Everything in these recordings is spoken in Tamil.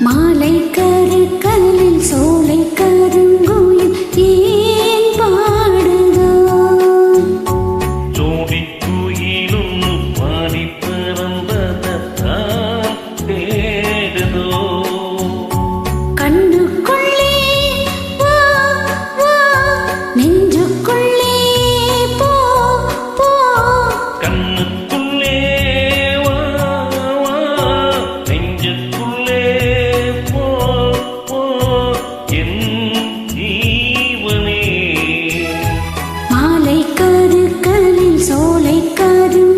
மாலை கரு கல்லில் சோலை கருங்கோயில் சோலை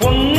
பொன்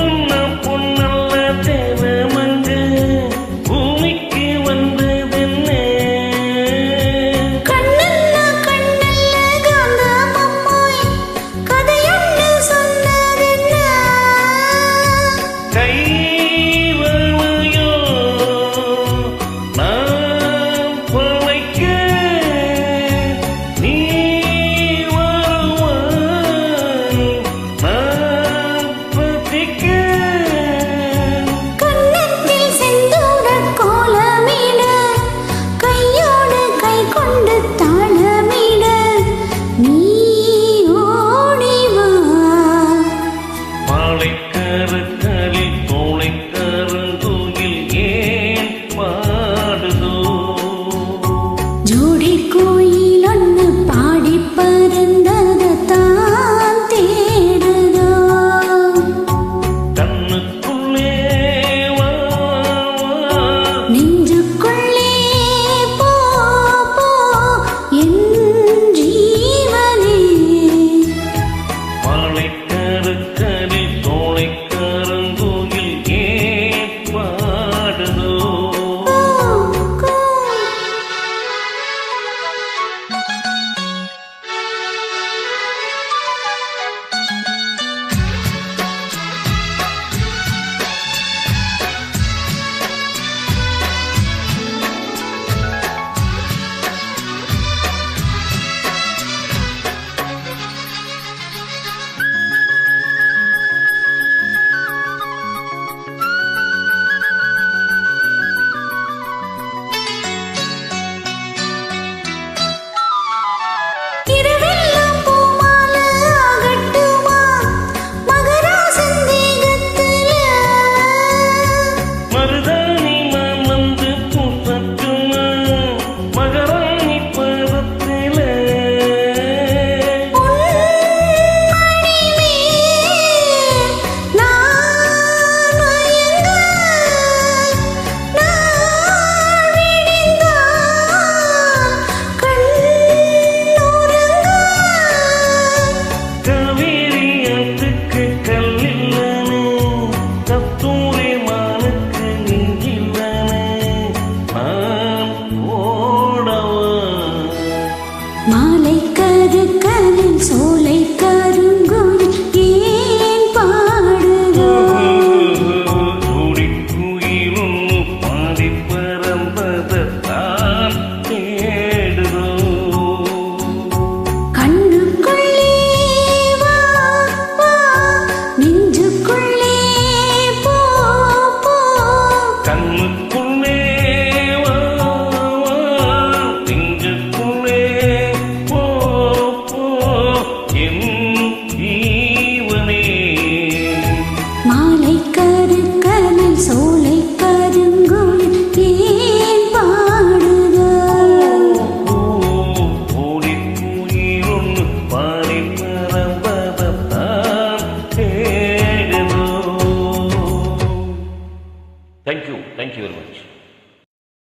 நான்